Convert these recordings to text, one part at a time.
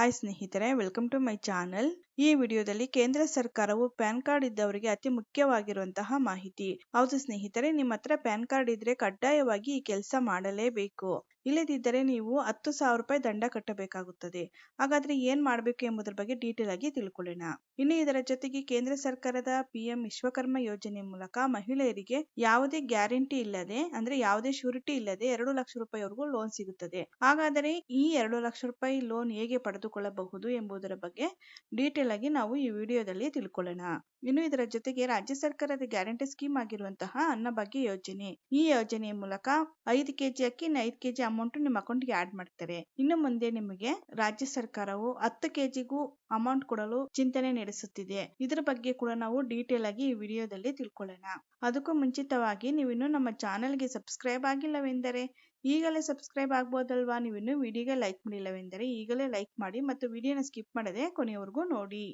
Hi ಸ್ನೇಹಿತರೆ welcome to my channel ಈ ವಿಡಿಯೋದಲ್ಲಿ ಕೇಂದ್ರ ಸರ್ಕಾರವು ಪ್ಯಾನ್ ಕಾರ್ಡ್ ಇದ್ದವರಿಗೆ ಅತಿ ಮುಖ್ಯವಾಗಿರುವಂತಹ ಮಾಹಿತಿ. ಹೌದು ಸ್ನೇಹಿತರೆ, ನಿಮ್ಮ ಹತ್ರ ಪ್ಯಾನ್ ಕಾರ್ಡ್ ಇದ್ರೆ ಕಡ್ಡಾಯವಾಗಿ ಈ ಕೆಲಸ ಮಾಡಲೇಬೇಕು. ಇಲ್ಲದಿದ್ದರೆ ನೀವು ಹತ್ತು ಸಾವಿರ ರೂಪಾಯಿ ದಂಡ ಕಟ್ಟಬೇಕಾಗುತ್ತದೆ. ಹಾಗಾದ್ರೆ ಏನ್ ಮಾಡಬೇಕು ಎಂಬುದರ ಬಗ್ಗೆ ಡೀಟೇಲ್ ಆಗಿ ತಿಳ್ಕೊಳ್ಳೋಣ. ಇನ್ನು ಇದರ ಜೊತೆಗೆ ಕೇಂದ್ರ ಸರ್ಕಾರದ ಪಿಎಂ ವಿಶ್ವಕರ್ಮ ಯೋಜನೆ ಮೂಲಕ ಮಹಿಳೆಯರಿಗೆ ಯಾವುದೇ ಗ್ಯಾರಂಟಿ ಇಲ್ಲದೆ, ಅಂದ್ರೆ ಯಾವುದೇ ಶ್ಯೂರಿಟಿ ಇಲ್ಲದೆ ಎರಡು ಲಕ್ಷ ರೂಪಾಯಿವರೆಗೂ ಲೋನ್ ಸಿಗುತ್ತದೆ. ಹಾಗಾದರೆ ಈ ಎರಡು ಲಕ್ಷ ರೂಪಾಯಿ ಲೋನ್ ಹೇಗೆ ಪಡೆದುಕೊಳ್ಳಬಹುದು ಎಂಬುದರ ಬಗ್ಗೆ ಡೀಟೇಲ್ ಆಗಿ ನಾವು ಈ ವಿಡಿಯೋದಲ್ಲಿ ತಿಳ್ಕೊಳ್ಳೋಣ. ಇನ್ನು ಇದರ ಜೊತೆಗೆ ರಾಜ್ಯ ಸರ್ಕಾರದ ಗ್ಯಾರಂಟಿ ಸ್ಕೀಮ್ ಆಗಿರುವಂತಹ ಅನ್ನಭಾಗ್ಯ ಯೋಜನೆ. ಈ ಯೋಜನೆಯ ಮೂಲಕ ಐದು ಕೆಜಿ ಅಕ್ಕಿ, ಐದು ಕೆಜಿ ಅಮೌಂಟ್ ನಿಮ್ಮ ಅಕೌಂಟ್ಗೆ ಆಡ್ ಮಾಡ್ತಾರೆ. ಇನ್ನು ಮುಂದೆ ನಿಮಗೆ ರಾಜ್ಯ ಸರ್ಕಾರವು ಹತ್ತು ಕೆಜಿಗೂ ಅಮೌಂಟ್ ಕೊಡಲು ಚಿಂತನೆ ನಡೆಸುತ್ತಿದೆ. ಇದರ ಬಗ್ಗೆ ಕೂಡ ನಾವು ಡೀಟೇಲ್ ಆಗಿ ಈ ವಿಡಿಯೋದಲ್ಲಿ ತಿಳ್ಕೊಳ್ಳೋಣ. ಅದಕ್ಕೂ ಮುಂಚಿತವಾಗಿ ನೀವು ಇನ್ನು ನಮ್ಮ ಚಾನೆಲ್ಗೆ ಸಬ್ಸ್ಕ್ರೈಬ್ ಆಗಿಲ್ಲವೆಂದರೆ ಈಗಲೇ ಸಬ್ಸ್ಕ್ರೈಬ್ ಆಗ್ಬೋದಲ್ವಾ? ನೀವಿನ್ನು ವಿಡಿಯೋಗೆ ಲೈಕ್ ಮಾಡಿಲ್ಲವೆಂದರೆ ಈಗಲೇ ಲೈಕ್ ಮಾಡಿ ಮತ್ತು ವಿಡಿಯೋನ ಸ್ಕಿಪ್ ಮಾಡದೆ ಕೊನೆಯವರೆಗೂ ನೋಡಿ.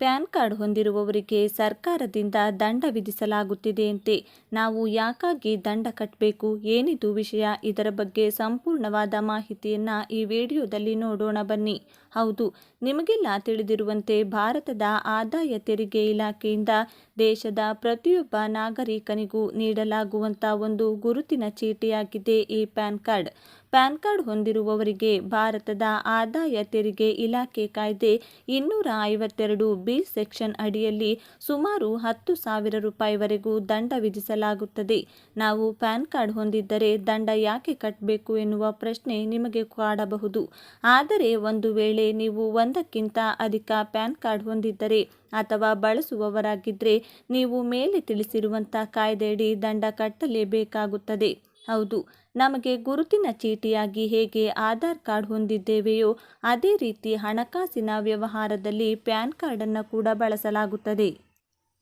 ಪ್ಯಾನ್ ಕಾರ್ಡ್ ಹೊಂದಿರುವವರಿಗೆ ಸರ್ಕಾರದಿಂದ ದಂಡ ವಿಧಿಸಲಾಗುತ್ತಿದೆಯಂತೆ. ನಾವು ಯಾಕಾಗಿ ದಂಡ ಕಟ್ಟಬೇಕು ಏನಿದು ವಿಷಯ? ಇದರ ಬಗ್ಗೆ ಸಂಪೂರ್ಣವಾದ ಮಾಹಿತಿಯನ್ನು ಈ ವಿಡಿಯೋದಲ್ಲಿ ನೋಡೋಣ ಬನ್ನಿ. ಹೌದು, ನಿಮಗೆಲ್ಲ ತಿಳಿದಿರುವಂತೆ ಭಾರತದ ಆದಾಯ ತೆರಿಗೆ ಇಲಾಖೆಯಿಂದ ದೇಶದ ಪ್ರತಿಯೊಬ್ಬ ನಾಗರಿಕನಿಗೂ ನೀಡಲಾಗುವಂಥ ಒಂದು ಗುರುತಿನ ಚೀಟಿಯಾಗಿದೆ ಈ ಪ್ಯಾನ್ ಕಾರ್ಡ್. ಪ್ಯಾನ್ ಕಾರ್ಡ್ ಹೊಂದಿರುವವರಿಗೆ ಭಾರತದ ಆದಾಯ ತೆರಿಗೆ ಇಲಾಖೆ ಕಾಯ್ದೆ ಇನ್ನೂರ ಐವತ್ತೆರಡು ಬಿ ಸೆಕ್ಷನ್ ಅಡಿಯಲ್ಲಿ ಸುಮಾರು ಹತ್ತು ಸಾವಿರ ರೂಪಾಯಿವರೆಗೂ ದಂಡ ವಿಧಿಸಲಾಗುತ್ತದೆ. ನಾವು ಪ್ಯಾನ್ ಕಾರ್ಡ್ ಹೊಂದಿದ್ದರೆ ದಂಡ ಯಾಕೆ ಕಟ್ಟಬೇಕು ಎನ್ನುವ ಪ್ರಶ್ನೆ ನಿಮಗೆ ಕಾಡಬಹುದು. ಆದರೆ ಒಂದು ವೇಳೆ ನೀವು ಒಂದಕ್ಕಿಂತ ಅಧಿಕ ಪ್ಯಾನ್ ಕಾರ್ಡ್ ಹೊಂದಿದ್ದರೆ ಅಥವಾ ಬಳಸುವವರಾಗಿದ್ದರೆ ನೀವು ಮೇಲೆ ತಿಳಿಸಿರುವಂಥ ಕಾಯ್ದೆಯಡಿ ದಂಡ ಕಟ್ಟಲೇಬೇಕಾಗುತ್ತದೆ. ಹೌದು. ನಮಗೆ ಗುರುತಿನ ಚೀಟಿಯಾಗಿ ಹೇಗೆ ಆಧಾರ್ ಕಾರ್ಡ್ ಹೊಂದಿದ್ದೇವೆಯೋ ಅದೇ ರೀತಿ ಹಣಕಾಸಿನ ವ್ಯವಹಾರದಲ್ಲಿ ಪ್ಯಾನ್ ಕಾರ್ಡನ್ನು ಕೂಡ ಬಳಸಲಾಗುತ್ತದೆ.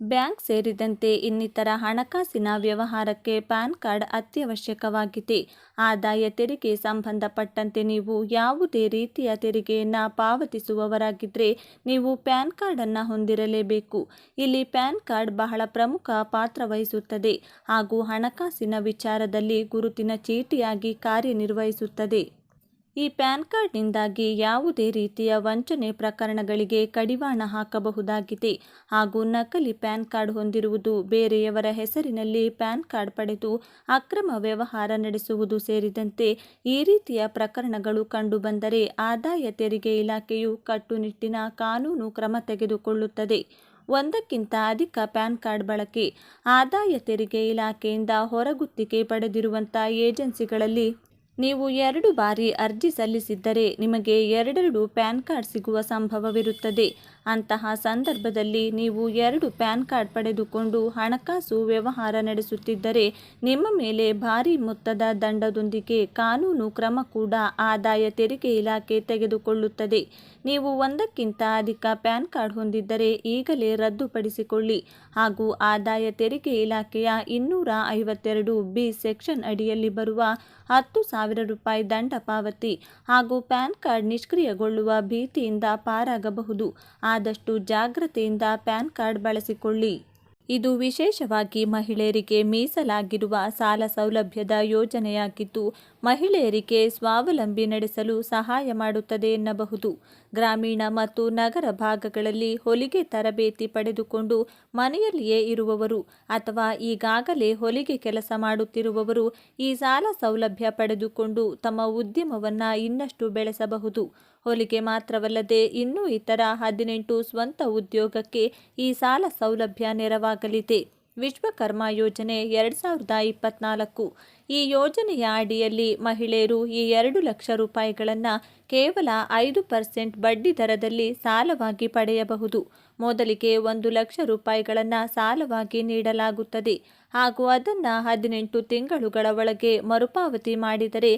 ಬ್ಯಾಂಕ್ ಸೇರಿದಂತೆ ಇನ್ನಿತರ ಹಣಕಾಸಿನ ವ್ಯವಹಾರಕ್ಕೆ ಪ್ಯಾನ್ ಕಾರ್ಡ್ ಅತ್ಯವಶ್ಯಕವಾಗಿದೆ. ಆದಾಯ ತೆರಿಗೆ ಸಂಬಂಧಪಟ್ಟಂತೆ ನೀವು ಯಾವುದೇ ರೀತಿಯ ತೆರಿಗೆಯನ್ನು ಪಾವತಿಸುವವರಾಗಿದ್ದರೆ ನೀವು ಪ್ಯಾನ್ ಕಾರ್ಡನ್ನು ಹೊಂದಿರಲೇಬೇಕು. ಇಲ್ಲಿ ಪ್ಯಾನ್ ಕಾರ್ಡ್ ಬಹಳ ಪ್ರಮುಖ ಪಾತ್ರ ವಹಿಸುತ್ತದೆ. ಹಾಗೂ ಹಣಕಾಸಿನ ವಿಚಾರದಲ್ಲಿ ಗುರುತಿನ ಚೀಟಿಯಾಗಿ ಕಾರ್ಯನಿರ್ವಹಿಸುತ್ತದೆ. ಈ ಪ್ಯಾನ್ ಕಾರ್ಡ್ನಿಂದಾಗಿ ಯಾವುದೇ ರೀತಿಯ ವಂಚನೆ ಪ್ರಕರಣಗಳಿಗೆ ಕಡಿವಾಣ ಹಾಕಬಹುದಾಗಿದೆ ಹಾಗೂ ನಕಲಿ ಪ್ಯಾನ್ ಕಾರ್ಡ್ ಹೊಂದಿರುವುದು ಬೇರೆಯವರ ಹೆಸರಿನಲ್ಲಿ ಪ್ಯಾನ್ ಕಾರ್ಡ್ ಪಡೆದು ಅಕ್ರಮ ವ್ಯವಹಾರ ನಡೆಸುವುದು ಸೇರಿದಂತೆ ಈ ರೀತಿಯ ಪ್ರಕರಣಗಳು ಕಂಡುಬಂದರೆ ಆದಾಯ ತೆರಿಗೆ ಇಲಾಖೆಯು ಕಟ್ಟುನಿಟ್ಟಿನ ಕಾನೂನು ಕ್ರಮ ತೆಗೆದುಕೊಳ್ಳುತ್ತದೆ. ಒಂದಕ್ಕಿಂತ ಅಧಿಕ ಪ್ಯಾನ್ ಕಾರ್ಡ್ ಬಳಕೆ ಆದಾಯ ತೆರಿಗೆ ಇಲಾಖೆಯಿಂದ ಹೊರಗುತ್ತಿಗೆ ಪಡೆದಿರುವಂಥ ಏಜೆನ್ಸಿಗಳಲ್ಲಿ ನೀವು ಎರಡು ಬಾರಿ ಅರ್ಜಿ ಸಲ್ಲಿಸಿದ್ದರೆ ನಿಮಗೆ ಎರಡೆರಡು ಪ್ಯಾನ್ ಕಾರ್ಡ್ ಸಿಗುವ ಸಂಭವವಿರುತ್ತದೆ. ಅಂತಹ ಸಂದರ್ಭದಲ್ಲಿ ನೀವು ಎರಡು ಪ್ಯಾನ್ ಕಾರ್ಡ್ ಪಡೆದುಕೊಂಡು ಹಣಕಾಸು ವ್ಯವಹಾರ ನಡೆಸುತ್ತಿದ್ದರೆ ನಿಮ್ಮ ಮೇಲೆ ಭಾರಿ ಮೊತ್ತದ ದಂಡದೊಂದಿಗೆ ಕಾನೂನು ಕ್ರಮ ಕೂಡ ಆದಾಯ ತೆರಿಗೆ ಇಲಾಖೆ ತೆಗೆದುಕೊಳ್ಳುತ್ತದೆ. ನೀವು ಒಂದಕ್ಕಿಂತ ಅಧಿಕ ಪ್ಯಾನ್ ಕಾರ್ಡ್ ಹೊಂದಿದ್ದರೆ ಈಗಲೇ ರದ್ದುಪಡಿಸಿಕೊಳ್ಳಿ. ಹಾಗೂ ಆದಾಯ ತೆರಿಗೆ ಇಲಾಖೆಯ ಇನ್ನೂರ ಐವತ್ತೆರಡು ಬಿ ಸೆಕ್ಷನ್ ಅಡಿಯಲ್ಲಿ ಬರುವ ಹತ್ತು ಸಾವಿರ ರೂಪಾಯಿ ದಂಡ ಪಾವತಿ ಹಾಗೂ ಪ್ಯಾನ್ ಕಾರ್ಡ್ ನಿಷ್ಕ್ರಿಯಗೊಳ್ಳುವ ಭೀತಿಯಿಂದ ಪಾರಾಗಬಹುದು. ಆದಷ್ಟು ಜಾಗ್ರತೆಯಿಂದ ಪ್ಯಾನ್ ಕಾರ್ಡ್ ಬಳಸಿಕೊಳ್ಳಿ. ಇದು ವಿಶೇಷವಾಗಿ ಮಹಿಳೆಯರಿಗೆ ಮೀಸಲಾಗಿರುವ ಸಾಲ ಸೌಲಭ್ಯದ ಯೋಜನೆಯಾಗಿದ್ದು, ಮಹಿಳೆಯರಿಗೆ ಸ್ವಾವಲಂಬಿ ನಡೆಸಲು ಸಹಾಯ ಮಾಡುತ್ತದೆ ಎನ್ನಬಹುದು. ಗ್ರಾಮೀಣ ಮತ್ತು ನಗರ ಭಾಗಗಳಲ್ಲಿ ಹೊಲಿಗೆ ತರಬೇತಿ ಪಡೆದುಕೊಂಡು ಮನೆಯಲ್ಲಿಯೇ ಇರುವವರು ಅಥವಾ ಈಗಾಗಲೇ ಹೊಲಿಗೆ ಕೆಲಸ ಮಾಡುತ್ತಿರುವವರು ಈ ಸಾಲ ಸೌಲಭ್ಯ ಪಡೆದುಕೊಂಡು ತಮ್ಮ ಉದ್ಯಮವನ್ನು ಇನ್ನಷ್ಟು ಬೆಳೆಸಬಹುದು. ಹೊಲಿಗೆ ಮಾತ್ರವಲ್ಲದೆ ಇನ್ನೂ ಇತರ ಹದಿನೆಂಟು ಸ್ವಂತ ಉದ್ಯೋಗಕ್ಕೆ ಈ ಸಾಲ ಸೌಲಭ್ಯ ನೆರವಾಗಲಿದೆ ವಿಶ್ವಕರ್ಮ ಯೋಜನೆ ಎರಡು ಸಾವಿರದ ಇಪ್ಪತ್ನಾಲ್ಕು. ಈ ಯೋಜನೆಯ ಅಡಿಯಲ್ಲಿ ಮಹಿಳೆಯರು ಈ ಎರಡು ಲಕ್ಷ ರೂಪಾಯಿಗಳನ್ನು ಕೇವಲ ಐದು ಪರ್ಸೆಂಟ್ ಬಡ್ಡಿ ದರದಲ್ಲಿ ಸಾಲವಾಗಿ ಪಡೆಯಬಹುದು. ಮೊದಲಿಗೆ ಒಂದು ಲಕ್ಷ ರೂಪಾಯಿಗಳನ್ನು ಸಾಲವಾಗಿ ನೀಡಲಾಗುತ್ತದೆ. ಹಾಗೂ ಅದನ್ನು ಹದಿನೆಂಟು ತಿಂಗಳುಗಳ ಒಳಗೆ ಮರುಪಾವತಿ ಮಾಡಿದರೆ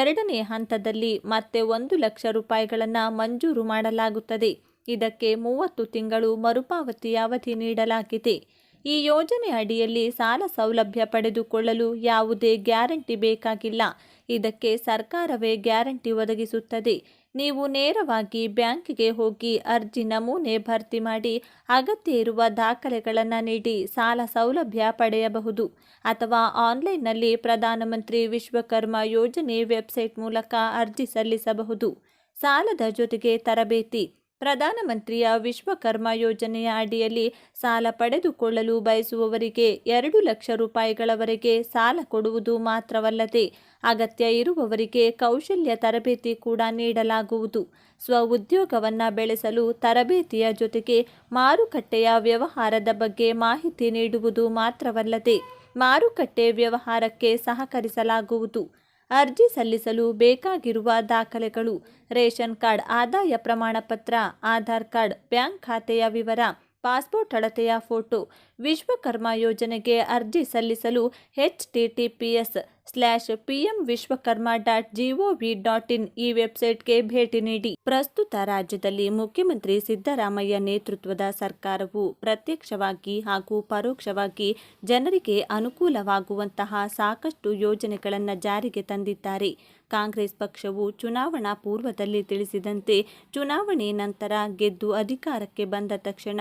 ಎರಡನೇ ಹಂತದಲ್ಲಿ ಮತ್ತೆ ಒಂದು ಲಕ್ಷ ರೂಪಾಯಿಗಳನ್ನು ಮಂಜೂರು ಮಾಡಲಾಗುತ್ತದೆ. ಇದಕ್ಕೆ ಮೂವತ್ತು ತಿಂಗಳು ಮರುಪಾವತಿ ಅವಧಿ ನೀಡಲಾಗಿದೆ. ಈ ಯೋಜನೆ ಅಡಿಯಲ್ಲಿ ಸಾಲ ಸೌಲಭ್ಯ ಪಡೆದುಕೊಳ್ಳಲು ಯಾವುದೇ ಗ್ಯಾರಂಟಿ ಬೇಕಾಗಿಲ್ಲ. ಇದಕ್ಕೆ ಸರ್ಕಾರವೇ ಗ್ಯಾರಂಟಿ ಒದಗಿಸುತ್ತದೆ. ನೀವು ನೇರವಾಗಿ ಬ್ಯಾಂಕಿಗೆ ಹೋಗಿ ಅರ್ಜಿ ನಮೂನೆ ಭರ್ತಿ ಮಾಡಿ ಅಗತ್ಯ ಇರುವ ದಾಖಲೆಗಳನ್ನು ನೀಡಿ ಸಾಲ ಸೌಲಭ್ಯ ಪಡೆಯಬಹುದು. ಅಥವಾ ಆನ್ಲೈನ್ನಲ್ಲಿ ಪ್ರಧಾನಮಂತ್ರಿ ವಿಶ್ವಕರ್ಮ ಯೋಜನೆ ವೆಬ್ಸೈಟ್ ಮೂಲಕ ಅರ್ಜಿ ಸಲ್ಲಿಸಬಹುದು. ಸಾಲದ ಜೊತೆಗೆ ತರಬೇತಿ. ಪ್ರಧಾನಮಂತ್ರಿಯ ವಿಶ್ವಕರ್ಮ ಯೋಜನೆಯ ಅಡಿಯಲ್ಲಿ ಸಾಲ ಪಡೆದುಕೊಳ್ಳಲು ಬಯಸುವವರಿಗೆ ಎರಡು ಲಕ್ಷ ರೂಪಾಯಿಗಳವರೆಗೆ ಸಾಲ ಕೊಡುವುದು ಮಾತ್ರವಲ್ಲದೆ ಅಗತ್ಯ ಇರುವವರಿಗೆ ಕೌಶಲ್ಯ ತರಬೇತಿ ಕೂಡ ನೀಡಲಾಗುವುದು. ಸ್ವ ಉದ್ಯೋಗವನ್ನು ಬೆಳೆಸಲು ತರಬೇತಿಯ ಜೊತೆಗೆ ಮಾರುಕಟ್ಟೆಯ ವ್ಯವಹಾರದ ಬಗ್ಗೆ ಮಾಹಿತಿ ನೀಡುವುದು ಮಾತ್ರವಲ್ಲದೆ ಮಾರುಕಟ್ಟೆ ವ್ಯವಹಾರಕ್ಕೆ ಸಹಕರಿಸಲಾಗುವುದು. ಅರ್ಜಿ ಸಲ್ಲಿಸಲು ಬೇಕಾಗಿರುವ ದಾಖಲೆಗಳು, ರೇಷನ್ ಕಾರ್ಡ್ ಆದಾಯ ಪ್ರಮಾಣ ಪತ್ರ, ಆಧಾರ್ ಕಾರ್ಡ್, ಬ್ಯಾಂಕ್ ಖಾತೆಯ ವಿವರ, ಪಾಸ್ಪೋರ್ಟ್ ಅಳತೆಯ ಫೋಟೋ, ವಿಶ್ವಕರ್ಮ ಯೋಜನೆಗೆ ಅರ್ಜಿ ಸಲ್ಲಿಸಲು H T T P S slash PM Vishwakarma dot GOV dot in ಈ ವೆಬ್ಸೈಟ್ಗೆ ಭೇಟಿ ನೀಡಿ. ಪ್ರಸ್ತುತ ರಾಜ್ಯದಲ್ಲಿ ಮುಖ್ಯಮಂತ್ರಿ ಸಿದ್ದರಾಮಯ್ಯ ನೇತೃತ್ವದ ಸರ್ಕಾರವು ಪ್ರತ್ಯಕ್ಷವಾಗಿ ಹಾಗೂ ಪರೋಕ್ಷವಾಗಿ ಜನರಿಗೆ ಅನುಕೂಲವಾಗುವಂತಹ ಸಾಕಷ್ಟು ಯೋಜನೆಗಳನ್ನು ಜಾರಿಗೆ ತಂದಿದ್ದಾರೆ. ಕಾಂಗ್ರೆಸ್ ಪಕ್ಷವು ಚುನಾವಣಾ ಪೂರ್ವದಲ್ಲಿ ತಿಳಿಸಿದಂತೆ ಚುನಾವಣೆ ನಂತರ ಗೆದ್ದು ಅಧಿಕಾರಕ್ಕೆ ಬಂದ ತಕ್ಷಣ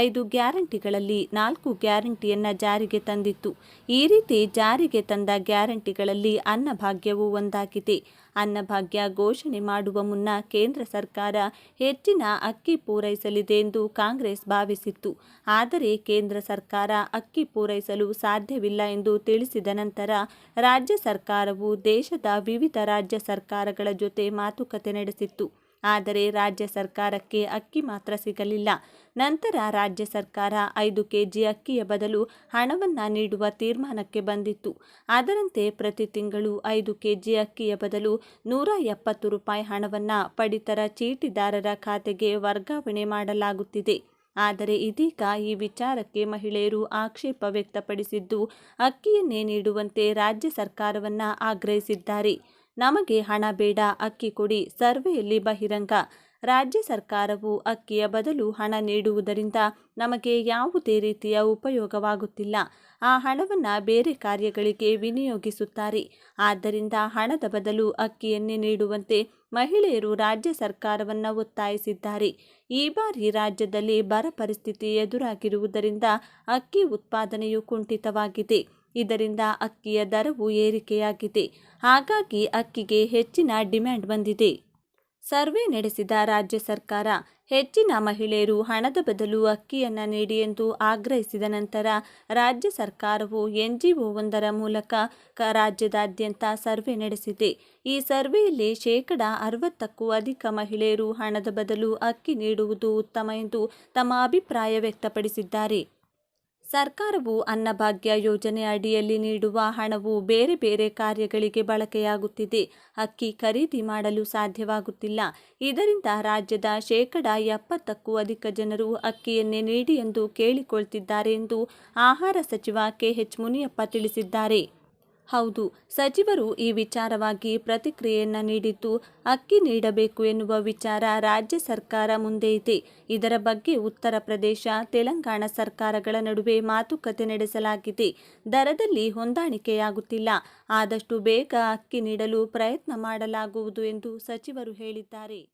ಐದು ಗ್ಯಾರಂಟಿಗಳಲ್ಲಿ ನಾಲ್ಕು ಗ್ಯಾರಂಟಿಯನ್ನು ಜಾರಿಗೆ ತಂದಿತ್ತು. ಈ ರೀತಿ ಜಾರಿಗೆ ತಂದ ಗ್ಯಾರಂಟಿಗಳಲ್ಲಿ ಅನ್ನಭಾಗ್ಯವು ಒಂದಾಗಿದೆ. ಅನ್ನಭಾಗ್ಯ ಘೋಷಣೆ ಮಾಡುವ ಮುನ್ನ ಕೇಂದ್ರ ಸರ್ಕಾರ ಹೆಚ್ಚಿನ ಅಕ್ಕಿ ಪೂರೈಸಲಿದೆ ಎಂದು ಕಾಂಗ್ರೆಸ್ ಭಾವಿಸಿತ್ತು. ಆದರೆ ಕೇಂದ್ರ ಸರ್ಕಾರ ಅಕ್ಕಿ ಪೂರೈಸಲು ಸಾಧ್ಯವಿಲ್ಲ ಎಂದು ತಿಳಿಸಿದ ನಂತರ ರಾಜ್ಯ ಸರ್ಕಾರವು ದೇಶದ ವಿವಿಧ ರಾಜ್ಯ ಸರ್ಕಾರಗಳ ಜೊತೆ ಮಾತುಕತೆ ನಡೆಸಿತ್ತು. ಆದರೆ ರಾಜ್ಯ ಸರ್ಕಾರಕ್ಕೆ ಅಕ್ಕಿ ಮಾತ್ರ ಸಿಗಲಿಲ್ಲ. ನಂತರ ರಾಜ್ಯ ಸರ್ಕಾರ ಐದು ಕೆಜಿ ಅಕ್ಕಿಯ ಬದಲು ಹಣವನ್ನು ನೀಡುವ ತೀರ್ಮಾನಕ್ಕೆ ಬಂದಿತ್ತು. ಅದರಂತೆ ಪ್ರತಿ ತಿಂಗಳು ಐದು ಕೆಜಿ ಅಕ್ಕಿಯ ಬದಲು ನೂರ ಎಪ್ಪತ್ತು ರೂಪಾಯಿ ಹಣವನ್ನು ಪಡಿತರ ಚೀಟಿದಾರರ ಖಾತೆಗೆ ವರ್ಗಾವಣೆ ಮಾಡಲಾಗುತ್ತಿದೆ. ಆದರೆ ಇದೀಗ ಈ ವಿಚಾರಕ್ಕೆ ಮಹಿಳೆಯರು ಆಕ್ಷೇಪ ವ್ಯಕ್ತಪಡಿಸಿದ್ದು, ಅಕ್ಕಿಯನ್ನೇ ನೀಡುವಂತೆ ರಾಜ್ಯ ಸರ್ಕಾರವನ್ನು ಆಗ್ರಹಿಸಿದ್ದಾರೆ. ನಮಗೆ ಹಣ ಬೇಡ, ಅಕ್ಕಿ ಕೊಡಿ, ಸರ್ವೆಯಲ್ಲಿ ಬಹಿರಂಗ. ರಾಜ್ಯ ಸರ್ಕಾರವು ಅಕ್ಕಿಯ ಬದಲು ಹಣ ನೀಡುವುದರಿಂದ ನಮಗೆ ಯಾವುದೇ ರೀತಿಯ ಉಪಯೋಗವಾಗುತ್ತಿಲ್ಲ. ಆ ಹಣವನ್ನು ಬೇರೆ ಕಾರ್ಯಗಳಿಗೆ ವಿನಿಯೋಗಿಸುತ್ತಾರೆ. ಆದ್ದರಿಂದ ಹಣದ ಬದಲು ಅಕ್ಕಿಯನ್ನೇ ನೀಡುವಂತೆ ಮಹಿಳೆಯರು ರಾಜ್ಯ ಸರ್ಕಾರವನ್ನು ಒತ್ತಾಯಿಸಿದ್ದಾರೆ. ಈ ಬಾರಿ ರಾಜ್ಯದಲ್ಲಿ ಬರ ಪರಿಸ್ಥಿತಿ ಎದುರಾಗಿರುವುದರಿಂದ ಅಕ್ಕಿ ಉತ್ಪಾದನೆಯು ಕುಂಠಿತವಾಗಿದೆ. ಇದರಿಂದ ಅಕ್ಕಿಯ ದರವು ಏರಿಕೆಯಾಗಿದೆ. ಹಾಗಾಗಿ ಅಕ್ಕಿಗೆ ಹೆಚ್ಚಿನ ಡಿಮ್ಯಾಂಡ್ ಬಂದಿದೆ. ಸರ್ವೆ ನಡೆಸಿದ ರಾಜ್ಯ ಸರ್ಕಾರ, ಹೆಚ್ಚಿನ ಮಹಿಳೆಯರು ಹಣದ ಬದಲು ಅಕ್ಕಿಯನ್ನು ನೀಡಿ ಎಂದು ಆಗ್ರಹಿಸಿದ ನಂತರ ರಾಜ್ಯ ಸರ್ಕಾರವು ಎನ್ ಜಿ ಒಂದರ ಮೂಲಕ ರಾಜ್ಯದಾದ್ಯಂತ ಸರ್ವೆ ನಡೆಸಿದೆ. ಈ ಸರ್ವೆಯಲ್ಲಿ ಶೇಕಡ ಅರವತ್ತಕ್ಕೂ ಅಧಿಕ ಮಹಿಳೆಯರು ಹಣದ ಬದಲು ಅಕ್ಕಿ ನೀಡುವುದು ಉತ್ತಮ ಎಂದು ತಮ್ಮ ಅಭಿಪ್ರಾಯ ವ್ಯಕ್ತಪಡಿಸಿದ್ದಾರೆ. ಸರ್ಕಾರವು ಅನ್ನಭಾಗ್ಯ ಯೋಜನೆ ಅಡಿಯಲ್ಲಿ ನೀಡುವ ಹಣವು ಬೇರೆ ಬೇರೆ ಕಾರ್ಯಗಳಿಗೆ ಬಳಕೆಯಾಗುತ್ತಿದೆ. ಅಕ್ಕಿ ಖರೀದಿ ಮಾಡಲು ಸಾಧ್ಯವಾಗುತ್ತಿಲ್ಲ. ಇದರಿಂದ ರಾಜ್ಯದ ಶೇಕಡ ಎಪ್ಪತ್ತಕ್ಕೂ ಅಧಿಕ ಜನರು ಅಕ್ಕಿಯನ್ನೇ ನೀಡಿ ಎಂದು ಕೇಳಿಕೊಳ್ತಿದ್ದಾರೆ ಎಂದು ಆಹಾರ ಸಚಿವ ಕೆಎಚ್ ಮುನಿಯಪ್ಪ ತಿಳಿಸಿದ್ದಾರೆ. ಹೌದು, ಸಚಿವರು ಈ ವಿಚಾರವಾಗಿ ಪ್ರತಿಕ್ರಿಯೆಯನ್ನ ನೀಡಿದ್ದು ಅಕ್ಕಿ ನೀಡಬೇಕು ಎನ್ನುವ ವಿಚಾರ ರಾಜ್ಯ ಸರ್ಕಾರ ಮುಂದೆ ಇದೆ. ಇದರ ಬಗ್ಗೆ ಉತ್ತರ ಪ್ರದೇಶ, ತೆಲಂಗಾಣ ಸರ್ಕಾರಗಳ ನಡುವೆ ಮಾತುಕತೆ ನಡೆಸಲಾಗಿದೆ. ದರದಲ್ಲಿ ಹೊಂದಾಣಿಕೆಯಾಗುತ್ತಿಲ್ಲ. ಆದಷ್ಟು ಬೇಗ ಅಕ್ಕಿ ನೀಡಲು ಪ್ರಯತ್ನ ಮಾಡಲಾಗುವುದು ಎಂದು ಸಚಿವರು ಹೇಳಿದ್ದಾರೆ.